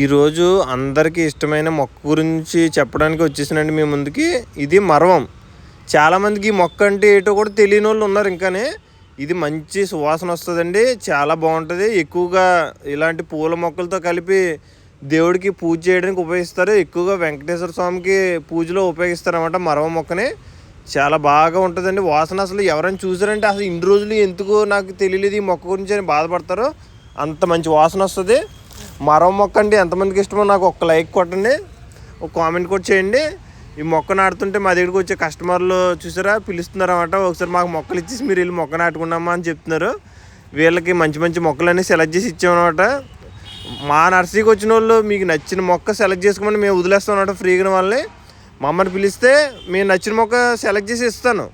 ఈరోజు అందరికీ ఇష్టమైన మొక్క గురించి చెప్పడానికి వచ్చేసానండి మీ ముందుకి. ఇది మరవం. చాలామందికి ఈ మొక్క అంటే ఏటో కూడా తెలియని వాళ్ళు ఉన్నారు ఇంకానే. ఇది మంచి సువాసన వస్తుందండి. చాలా బాగుంటుంది. ఎక్కువగా ఇలాంటి పూల మొక్కలతో కలిపి దేవుడికి పూజ చేయడానికి ఉపయోగిస్తారు. ఎక్కువగా వెంకటేశ్వర స్వామికి పూజలో ఉపయోగిస్తారు అనమాట మరవ మొక్కని. చాలా బాగా ఉంటుందండి. వాసన అసలు ఎవరైనా చూసారంటే అసలు ఇన్ని రోజులు ఎందుకు నాకు తెలియలేదు ఈ మొక్క గురించి అని బాధపడతారు. అంత మంచి వాసన వస్తుంది. మరో మొక్క అండి ఎంతమందికి ఇష్టమో నాకు ఒక లైక్ కొట్టండి ఒక కామెంట్ కూడా చేయండి. ఈ మొక్క నాటుతుంటే మా దగ్గరికి వచ్చే కస్టమర్లు చూసారా పిలుస్తున్నారు అనమాట ఒకసారి మాకు మొక్కలు ఇచ్చేసి మీరు వెళ్ళి మొక్క నాటుకున్నామా అని చెప్తున్నారు. వీళ్ళకి మంచి మంచి మొక్కలన్నీ సెలెక్ట్ చేసి ఇచ్చామన్నమాట. మా నర్సరీకి వచ్చిన వాళ్ళు మీకు నచ్చిన మొక్క సెలెక్ట్ చేసుకోమని మేము వదిలేస్తాం అనమాట ఫ్రీగా వాళ్ళని. మమ్మల్ని పిలిస్తే మేము నచ్చిన మొక్క సెలెక్ట్ చేసి ఇస్తాను.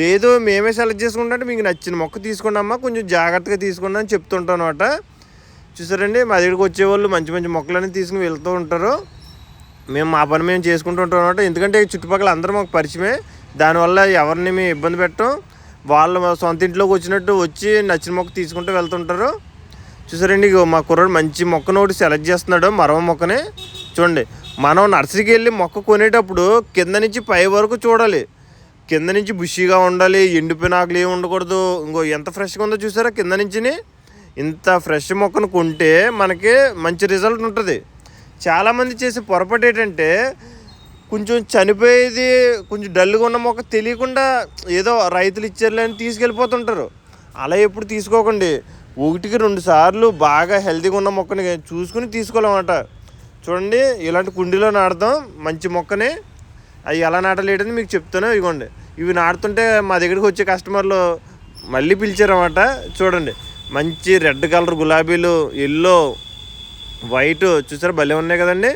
లేదు మేమే సెలెక్ట్ చేసుకుంటే మీకు నచ్చిన మొక్క తీసుకున్నామా కొంచెం జాగ్రత్తగా తీసుకోండి అని చెప్తుంటాం అనమాట చూసారండి? మా దగ్గరికి వచ్చేవాళ్ళు మంచి మంచి మొక్కలన్నీ తీసుకుని వెళ్తూ ఉంటారు. మేము మా పని మేము చేసుకుంటూ ఉంటాం అనమాట ఎందుకంటే చుట్టుపక్కల అందరూ మాకు పరిచయమే. దానివల్ల ఎవరిని మేము ఇబ్బంది పెట్టం. వాళ్ళు సొంత ఇంట్లోకి వచ్చినట్టు వచ్చి నచ్చిన మొక్క తీసుకుంటూ వెళ్తుంటారు. చూసారండి? ఇగో మా కుర్రాడు మంచి మొక్కను ఒకటి సెలెక్ట్ చేస్తున్నాడు మరవ మొక్కని. చూడండి మనం నర్సరీకి వెళ్ళి మొక్క కొనేటప్పుడు కింద నుంచి పై వరకు చూడాలి. కింద నుంచి బుషీగా ఉండాలి ఎండిపోయిన ఆకులు ఏమి ఉండకూడదు. ఇంకో ఎంత ఫ్రెష్గా ఉందో చూసారా? కింద నుంచి ఇంత ఫ్రెష్ మొక్కను కొంటే మనకి మంచి రిజల్ట్ ఉంటుంది. చాలామంది చేసే పొరపాటు ఏంటంటే కొంచెం చనిపోయేది కొంచెం డల్గా ఉన్న మొక్క తెలియకుండా ఏదో రైతులు ఇచ్చారులే అని తీసుకెళ్ళిపోతుంటారు. అలా ఎప్పుడు తీసుకోకండి. ఒకటికి రెండు సార్లు బాగా హెల్తీగా ఉన్న మొక్కని చూసుకుని తీసుకోవాలన్నమాట. చూడండి ఇలాంటి కుండీలో నాడదాం మంచి మొక్కని. అవి ఎలా నాటలేటని మీకు చెప్తాను ఇవ్వండి ఇవి నాటుతుంటే మా దగ్గరికి వచ్చే కస్టమర్లు మళ్ళీ పిలిచారన్నమాట. చూడండి. మంచి రెడ్ కలర్ గులాబీలు ఎల్లో వైట్ చూసారా? భలే ఉన్నాయి కదండి.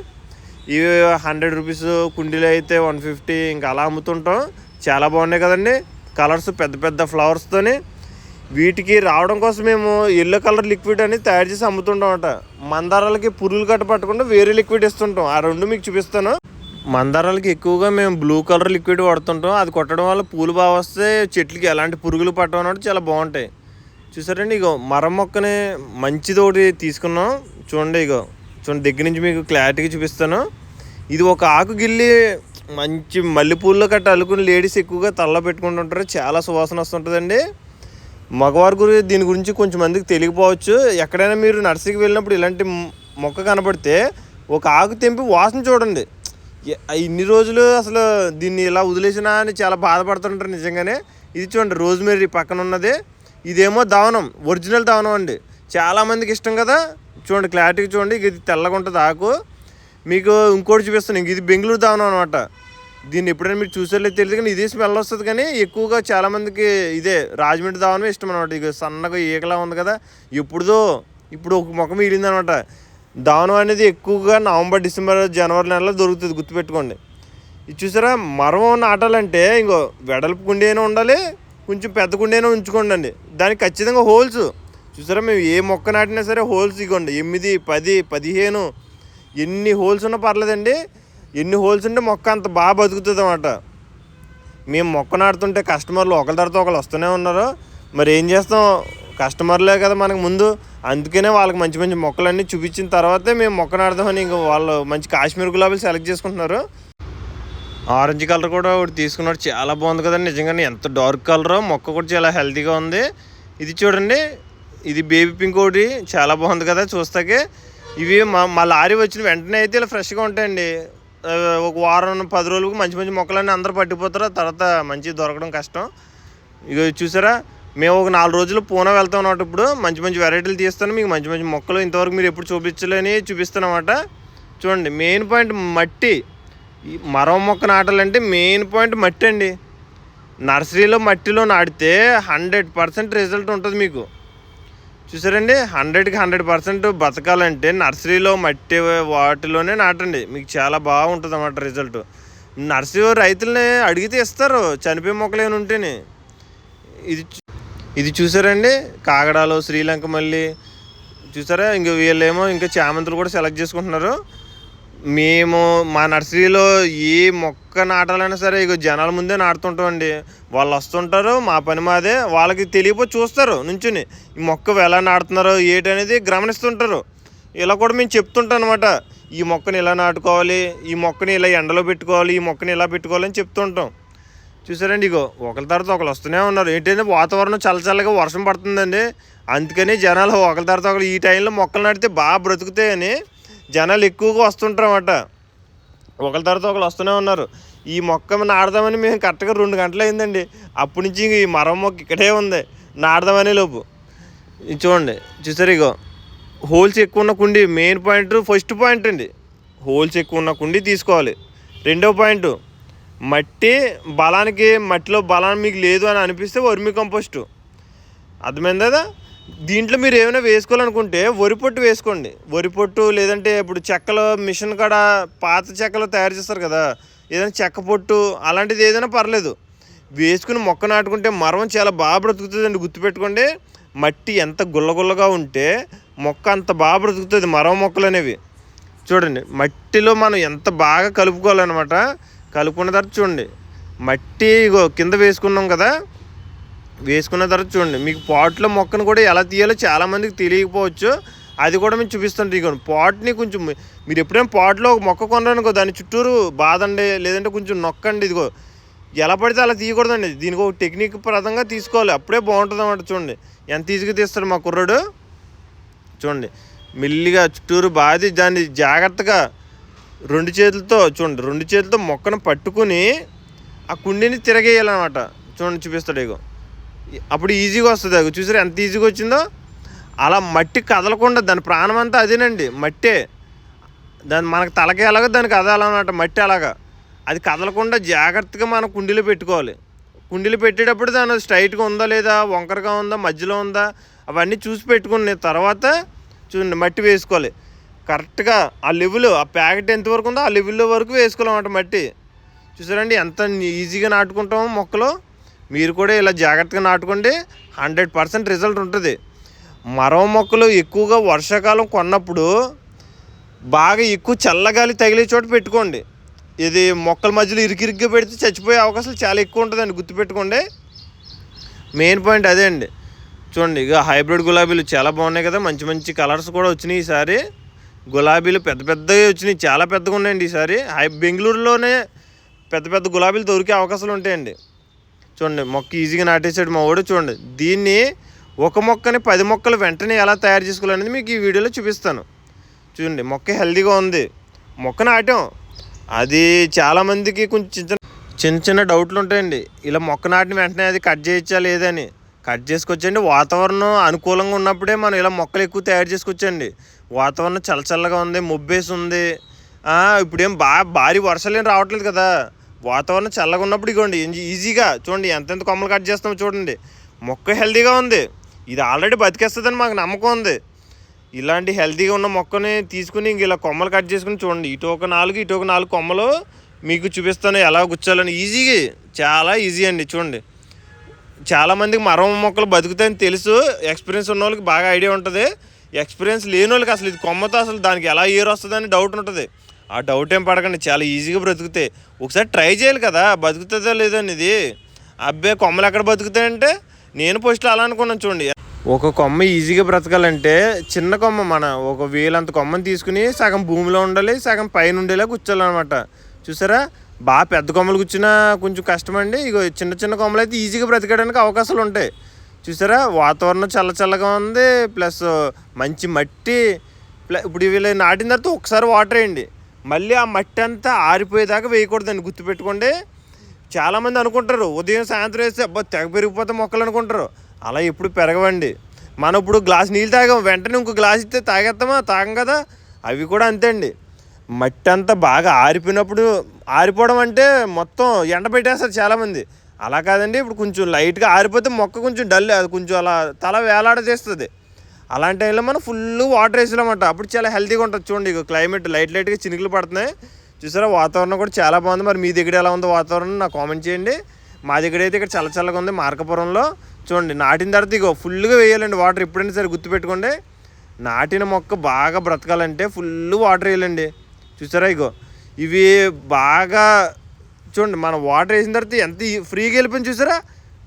ఇవి హండ్రెడ్ రూపీస్ కుండీలు అయితే వన్ ఫిఫ్టీ ఇంకా అలా అమ్ముతుంటాం. చాలా బాగున్నాయి కదండి. కలర్స్ పెద్ద పెద్ద ఫ్లవర్స్తోని వీటికి రావడం కోసం మేము ఎల్లో కలర్ లిక్విడ్ అని తయారు చేసి అమ్ముతుంటాం అంట. మందారాలకి పురుగులు కట్ట పట్టకుండా వేరే లిక్విడ్ ఇస్తుంటాం. ఆ రెండు మీకు చూపిస్తాను. మందారాలకి ఎక్కువగా మేము బ్లూ కలర్ లిక్విడ్ వాడుతుంటాం. అది కొట్టడం వల్ల పూలు బాగా వస్తే చెట్లకి ఎలాంటి పురుగులు పట్టడం అన్నట్టు చాలా బాగుంటాయి. చూసారండి ఇగో మరం మొక్కని మంచిది ఒకటి తీసుకున్నాం. చూడండి ఇగో చూడండి దగ్గర నుంచి మీకు క్లారిటీగా చూపిస్తాను. ఇది ఒక ఆకు గిల్లి మంచి మల్లెపూల్లో కట్ట అల్లుకుని లేడీస్ ఎక్కువగా తల్ల పెట్టుకుంటుంటారు చాలా సువాసన వస్తుంటుందండి. మగవారి గురి దీని గురించి కొంచెం మందికి తెలియకపోవచ్చు. ఎక్కడైనా మీరు నర్సరీకి వెళ్ళినప్పుడు ఇలాంటి మొక్క కనపడితే ఒక ఆకు తెంపి వాసన చూడండి. ఇన్ని రోజులు అసలు దీన్ని ఇలా వదిలేసినా అని చాలా బాధపడుతుంటారు నిజంగానే. ఇది చూడండి రోజ్మేరీ పక్కన ఉన్నది. ఇదేమో దావనం ఒరిజినల్ దావనం అండి. చాలామందికి ఇష్టం కదా? చూడండి క్లారిటీగా చూడండి ఇది తెల్లగా ఉంటుంది ఆకు. మీకు ఇంకోటి చూపిస్తాను ఇంక ఇది బెంగళూరు దావనం అనమాట. దీన్ని ఎప్పుడైనా మీరు చూసేలేదు తెలియదు కానీ ఇదే స్మెల్ వస్తుంది కానీ ఎక్కువగా చాలామందికి ఇదే రాజమండ్రి దావనమే ఇష్టం అనమాట. ఇక సన్నగా ఈకలా ఉంది కదా ఎప్పుడుదో ఇప్పుడు ఒక ముఖం మిగిలింది అనమాట. దావనం అనేది ఎక్కువగా నవంబర్ డిసెంబర్ జనవరి నెలలో దొరుకుతుంది గుర్తుపెట్టుకోండి. ఇది చూసారా మరం నాటాలంటే ఇంకో వెడల్పు కుండి అయినా ఉండాలి కొంచెం పెద్ద కుండైనా ఉంచుకోండి అండి దానికి ఖచ్చితంగా హోల్స్. చూసారా మేము ఏ మొక్క నాటినా సరే హోల్స్ ఇవ్వండి ఎనిమిది పది పదిహేను ఎన్ని హోల్స్ ఉన్నా పర్లేదండి. ఎన్ని హోల్స్ ఉంటే మొక్క అంత బాగా బతుకుతుంది అన్నమాట మేము మొక్క నాటుతుంటే కస్టమర్లు ఒకరి తర్వాత ఒకరు వస్తూనే ఉన్నారు. మరి ఏం చేస్తాం? కస్టమర్లే కదా మనకు ముందు. అందుకనే వాళ్ళకి మంచి మంచి మొక్కలన్నీ చూపించిన తర్వాతే మేము మొక్క నాడదామని ఇంక వాళ్ళు మంచి కాశ్మీర్ గులాబీలు సెలెక్ట్ చేసుకుంటున్నారు. ఆరెంజ్ కలర్ కూడా ఒకటి తీసుకున్నాడు. చాలా బాగుంది కదండి. నిజంగానే ఎంత డార్క్ కలర్. మొక్క కూడా చాలా హెల్తీగా ఉంది. ఇది చూడండి. ఇది బేబీ పింక్ ఒకటి. చాలా బాగుంది కదా చూస్తాకే. ఇవి మా మా లారీ వచ్చిన వెంటనే అయితే ఇలా ఫ్రెష్గా ఉంటాయండి. ఒక వారం పది రోజులకు మంచి మంచి మొక్కలన్నీ అందరూ పట్టిపోతారు. తర్వాత మంచి దొరకడం కష్టం. ఇక చూసారా? మేము ఒక నాలుగు రోజులు పూనా వెళ్తాం అన్నమాట ఇప్పుడు. మంచి మంచి వెరైటీలు తీస్తాను. మీకు మంచి మంచి మొక్కలు ఇంతవరకు మీరు ఎప్పుడు చూపించలేని చూపిస్తానమాట చూడండి. మెయిన్ పాయింట్ మట్టి. ఈ మొక్క నాటాలంటే మెయిన్ పాయింట్ మట్టి అండి. నర్సరీలో మట్టిలో నాటితే హండ్రెడ్ పర్సెంట్ రిజల్ట్ ఉంటుంది మీకు. చూసారండి? హండ్రెడ్కి హండ్రెడ్ పర్సెంట్ బతకాలంటే నర్సరీలో మట్టి వాటిలోనే నాటండి. మీకు చాలా బాగుంటుంది అన్నమాట రిజల్ట్. నర్సరీ రైతులని అడిగితే ఇస్తారు చనిపోయే మొక్కలు ఏమైనా ఉంటేనే. ఇది ఇది చూసారండి? కాగడాలు శ్రీలంక మళ్ళీ. చూసారా? ఇంక వీళ్ళేమో ఇంకా చామంతులు కూడా సెలెక్ట్ చేసుకుంటున్నారు. మేము మా నర్సరీలో ఏ మొక్క నాటాలైనా సరే ఇక జనాల ముందే నాటుతుంటాం అండి. వాళ్ళు వస్తుంటారు మా పని మాదే. వాళ్ళకి తెలియపో చూస్తారు నుంచుని. ఈ మొక్క ఎలా నాటుతున్నారో ఏటనేది గమనిస్తుంటారు. ఇలా కూడా మేము చెప్తుంటాం అనమాట ఈ మొక్కని ఇలా నాటుకోవాలి ఈ మొక్కని ఇలా ఎండలో పెట్టుకోవాలి ఈ మొక్కని ఇలా పెట్టుకోవాలని చెప్తుంటాం. చూసారండి ఇగో ఒకరి తర్వాత ఒకరు వస్తూనే ఉన్నారు. ఏంటంటే వాతావరణం చల్లచల్లగా వర్షం పడుతుందండి. అందుకని జనాలు ఒకరి తర్వాత ఒకరు ఈ టైంలో మొక్కలు నాటితే బాగా బ్రతుకుతాయని జనాలు ఎక్కువగా వస్తుంటారన్నమాట. ఒకరి తర్వాత ఒకరు వస్తూనే ఉన్నారు. ఈ మొక్క నాడదామని మేము కరెక్ట్గా రెండు గంటలు అయిందండి. అప్పటి నుంచి ఇంక ఈ మరం మొక్క ఇక్కడే ఉంది. నాడదామనే లోపు. చూడండి చూసారు ఇగో. హోల్స్ ఎక్కువ ఉన్న కుండి మెయిన్ పాయింట్ ఫస్ట్ పాయింట్ అండి. హోల్స్ ఎక్కువ ఉన్న కుండి తీసుకోవాలి. రెండో పాయింట్ మట్టి బలానికి మట్టిలో బలాన్ని మీకు లేదు అని అనిపిస్తే వర్మి కంపోస్టు అర్థమైంది కదా దీంట్లో మీరు ఏమైనా వేసుకోవాలనుకుంటే వరి పొట్టు వేసుకోండి. వరి పొట్టు లేదంటే ఇప్పుడు చెక్కలో మిషన్ కాడ పాత చెక్కలో తయారు చేస్తారు కదా ఏదైనా చెక్క పొట్టు అలాంటిది ఏదైనా పర్లేదు. వేసుకుని మొక్క నాటుకుంటే మరం చాలా బాగా బ్రతుకుతుందండి గుర్తుపెట్టుకోండి. మట్టి ఎంత గుల్లగుల్లగా ఉంటే మొక్క అంత బాగా బ్రతుకుతుంది మరం మొక్కలు అనేవి. చూడండి మట్టిలో మనం ఎంత బాగా కలుపుకోవాలన్నమాట. కలుపుకున్న తర్వాత చూడండి మట్టి ఇగో కింద వేసుకున్నాం కదా వేసుకున్న తర్వాత చూడండి మీకు పాట్లో మొక్కను కూడా ఎలా తీయాలో చాలామందికి తెలియకపోవచ్చు. అది కూడా మేము చూపిస్తుంటాం ఇగో పాట్ని కొంచెం మీరు ఎప్పుడైనా పాట్లో ఒక మొక్క కొన్నారనుకో దాని చుట్టూరు బాదండి లేదంటే కొంచెం నొక్కండి ఇదిగో. ఎలా పడితే అలా తీయకూడదండి. దీనికి ఒక టెక్నిక్ ప్రదంగా తీసుకోవాలి. అప్పుడే బాగుంటుంది అన్నమాట చూడండి. ఎంత ఈజీగా తీస్తాడు మా కుర్రాడు? చూడండి. మెల్లిగా చుట్టూరు బాది దాన్ని జాగ్రత్తగా రెండు చేతులతో చూడండి రెండు చేతులతో మొక్కను పట్టుకుని ఆ కుండీని తిరగేయాలన్నమాట. చూడండి చూపిస్తాడు ఇగో అప్పుడు ఈజీగా వస్తుంది అది. చూసారా ఎంత ఈజీగా వచ్చిందో? అలా మట్టి కదలకుండా దాని ప్రాణం అంతా అదేనండి మట్టే. దాని మనకు తలకి ఎలాగో దానికి కదలన్నమాట మట్టి అలాగా. అది కదలకుండా జాగ్రత్తగా మనం కుండీలో పెట్టుకోవాలి. కుండీలు పెట్టేటప్పుడు దాని స్ట్రైట్గా ఉందా లేదా వంకరగా ఉందా మధ్యలో ఉందా అవన్నీ చూసి పెట్టుకున్న తర్వాత చూడండి మట్టి వేసుకోవాలి. కరెక్ట్గా ఆ లెవెల్ ఆ ప్యాకెట్ ఎంతవరకు ఉందో ఆ లెవెల్లో వరకు వేసుకోవాలన్నమాట మట్టి. చూసారండి ఎంత ఈజీగా నాటుకుంటామో మొక్కలు. మీరు కూడా ఇలా జాగ్రత్తగా నాటుకోండి. హండ్రెడ్ పర్సెంట్ రిజల్ట్ ఉంటుంది. మరవ మొక్కలు ఎక్కువగా వర్షాకాలం కొన్నప్పుడు బాగా ఎక్కువ చల్లగాలి తగిలే చోట పెట్టుకోండి. ఇది మొక్కల మధ్యలో ఇరికిరిగ్గా పెడితే చచ్చిపోయే అవకాశాలు చాలా ఎక్కువ ఉంటుందండి. గుర్తుపెట్టుకోండి. మెయిన్ పాయింట్ అదే అండి. చూడండి ఇక హైబ్రిడ్ గులాబీలు చాలా బాగున్నాయి కదా. మంచి మంచి కలర్స్ కూడా వచ్చినాయి ఈసారి. గులాబీలు పెద్ద పెద్దవి వచ్చినాయి. చాలా పెద్దగా ఉన్నాయండి ఈసారి. హై బెంగళూరులోనే పెద్ద పెద్ద గులాబీలు దొరికే అవకాశాలు ఉంటాయండి. చూడండి మొక్క ఈజీగా నాటేసాడు మా వాడు చూడండి. దీన్ని ఒక మొక్కని పది మొక్కలు వెంటనే ఎలా తయారు చేసుకోవాలనేది మీకు ఈ వీడియోలో చూపిస్తాను. చూడండి మొక్క హెల్దీగా ఉంది. మొక్క నాటాం. అది చాలామందికి కొంచెం చిన్న చిన్న చిన్న డౌట్లు ఉంటాయండి. ఇలా మొక్క నాటిన వెంటనే అది కట్ చేయొచ్చా లేదని. కట్ చేసుకొచ్చండి. వాతావరణం అనుకూలంగా ఉన్నప్పుడే మనం ఇలా మొక్కలు ఎక్కువ తయారు చేసుకొచ్చండి. వాతావరణం చల్లచల్లగా ఉంది ముబ్బేసి ఉంది. ఇప్పుడేం బాగా భారీ వర్షాలు ఏం రావట్లేదు కదా. వాతావరణం చల్లగా ఉన్నప్పుడు ఇగోండి ఈజీగా చూడండి ఎంతెంత కొమ్మలు కట్ చేస్తామో చూడండి. మొక్క హెల్తీగా ఉంది. ఇది ఆల్రెడీ బతికేస్తుందని మాకు నమ్మకం ఉంది. ఇలాంటి హెల్తీగా ఉన్న మొక్కని తీసుకుని ఇంక ఇలా కొమ్మలు కట్ చేసుకుని చూడండి. ఇటు ఒక నాలుగు ఇటు ఒక నాలుగు కొమ్మలు మీకు చూపిస్తాను ఎలా గుచ్చాలని. ఈజీగా చాలా ఈజీ అండి చూడండి. చాలామందికి మరం మొక్కలు బతుకుతాయని తెలుసు. ఎక్స్పీరియన్స్ ఉన్న వాళ్ళకి బాగా ఐడియా ఉంటుంది. ఎక్స్పీరియన్స్ లేని వాళ్ళకి అసలు ఇది కొమ్మతో అసలు దానికి ఎలా ఏరు వస్తుందని డౌట్ ఉంటుంది. ఆ డౌట్ ఏం పడకండి చాలా ఈజీగా బ్రతుకుతాయి ఒకసారి ట్రై చేయాలి కదా బతుకుతుందో లేదో అనేది. అబ్బాయి కొమ్మలు ఎక్కడ బతుకుతాయంటే నేను పోస్ట్లో అలా అనుకున్నాను చూడండి. ఒక కొమ్మ ఈజీగా బ్రతకాలంటే చిన్న కొమ్మ మన ఒక వేలంత కొమ్మని తీసుకుని సగం భూమిలో ఉండాలి సగం పైన ఉండేలా కూర్చోాలన్నమాట చూసారా? బాగా పెద్ద కొమ్మలు కూర్చున్నా కొంచెం కష్టం అండి ఇగో చిన్న చిన్న కొమ్మలు అయితే ఈజీగా బ్రతకడానికి అవకాశాలు ఉంటాయి. చూసారా? వాతావరణం చల్ల చల్లగా ఉంది ప్లస్ మంచి మట్టి ఇప్పుడు వీళ్ళు నాటిన తర్వాత ఒకసారి వాటర్ వేయండి. మళ్ళీ ఆ మట్టి అంతా ఆరిపోయేదాకా వేయకూడదండి గుర్తుపెట్టుకోండి. చాలామంది అనుకుంటారు ఉదయం సాయంత్రం వేస్తే అబ్బా తెగ పెరిగిపోతే మొక్కలు అనుకుంటారు. అలా ఎప్పుడు పెరగవండి. మనం ఇప్పుడు గ్లాస్ నీళ్ళు తాగాం వెంటనే ఇంకో గ్లాస్ ఇస్తే తాగేస్తామా తాగం కదా? అవి కూడా అంతే అండి. మట్టి అంతా బాగా ఆరిపోయినప్పుడు ఆరిపోవడం అంటే మొత్తం ఎండ పెట్టేస్తారు చాలామంది. అలా కాదండి ఇప్పుడు కొంచెం లైట్గా ఆరిపోతే మొక్క కొంచెం డల్ అది కొంచెం అలా తల వేలాడ చేస్తుంది అలాంటి టైంలో మనం ఫుల్ వాటర్ వేసామన్నమాట అప్పుడు చాలా హెల్తీగా ఉంటుంది చూడండి ఇక క్లైమేట్ లైట్ లైట్గా చినుకులు పడుతున్నాయి. చూసారా? వాతావరణం కూడా చాలా బాగుంది. మరి మీ దగ్గర ఎలా ఉందో వాతావరణం? నాకు కామెంట్ చేయండి. మా దగ్గర అయితే ఇక్కడ చల్ల చల్లగా ఉంది మార్కపురంలో. చూడండి నాటిన తర్వాత ఇగో ఫుల్గా వేయాలండి వాటర్ ఎప్పుడైనా సరే గుర్తుపెట్టుకోండి. నాటిన మొక్క బాగా బ్రతకాలంటే ఫుల్ వాటర్ వేయాలండి. చూసారా ఇగో? ఇవి బాగా చూడండి మనం వాటర్ వేసిన తర్వాత ఎంత ఫ్రీగా వెళ్ళిపోయింది చూసారా?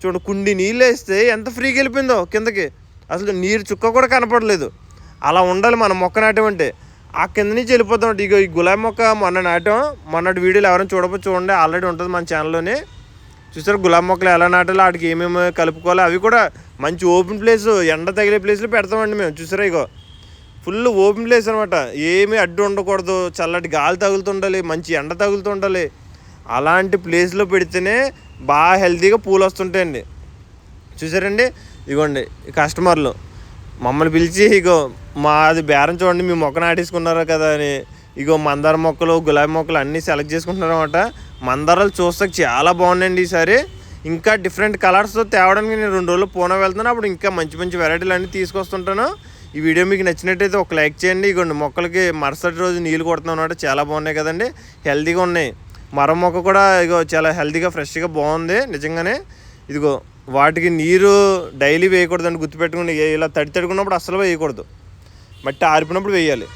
చూడండి కుండి నీళ్ళు వేస్తే ఎంత ఫ్రీగా వెళ్ళిపోయిందో కిందకి. అసలు నీరు చుక్క కూడా కనపడలేదు. అలా ఉండాలి మనం మొక్క నాటమంటే ఆ కింద నుంచి వెళ్ళిపోతాం ఇక ఈ గులాబీ మొక్క మొన్న నాటాం మొన్నటి వీడియోలు ఎవరైనా చూడకపోతే చూడండి ఆల్రెడీ ఉంటుంది మన ఛానల్లోనే చూసారు గులాబీ మొక్కలు ఎలా నాటాలో వాటికి ఏమేమి కలుపుకోవాలి అవి కూడా మంచి ఓపెన్ ప్లేస్ ఎండ తగిలే ప్లేస్లో పెడతామండి మేము. చూసారా ఇగో? ఫుల్ ఓపెన్ ప్లేస్ అనమాట ఏమీ అడ్డు ఉండకూడదు. చల్లటి గాలి తగులుతుండాలి మంచి ఎండ తగులుతుండాలి. అలాంటి ప్లేస్లో పెడితేనే బాగా హెల్తీగా పూలు వస్తుంటాయండి. చూసారండి? ఇగోండి కస్టమర్లు. మమ్మల్ని పిలిచి ఇగో మాది బేరం చూడండి మీ మొక్క నాటేసుకున్నారు కదా అని. ఇగో మందార మొక్కలు గులాబీ మొక్కలు అన్నీ సెలెక్ట్ చేసుకుంటున్నారు అనమాట మందారాలు చూస్తే చాలా బాగున్నాయండి ఈసారి. ఇంకా డిఫరెంట్ కలర్స్తో తేవడానికి నేను రెండు రోజులు పూనా వెళ్తున్నాను. అప్పుడు ఇంకా మంచి మంచి వెరైటీలు అన్నీ తీసుకొస్తుంటాను. ఈ వీడియో మీకు నచ్చినట్టయితే ఒక లైక్ చేయండి. ఇగోండి మొక్కలకి మరుసటి రోజు నీళ్ళు కొడుతున్నాం అనమాట చాలా బాగున్నాయి కదండి. హెల్తీగా ఉన్నాయి. మరం మొక్క కూడా ఇగో చాలా హెల్తీగా ఫ్రెష్గా బాగుంది. నిజంగానే. ఇదిగో వాటికి నీరు డైలీ వేయకూడదండి గుర్తుపెట్టుకుని ఇలా తడి తడుకున్నప్పుడు అస్సలు వేయకూడదు. మట్టి ఆరిపోయినప్పుడు వేయాలి.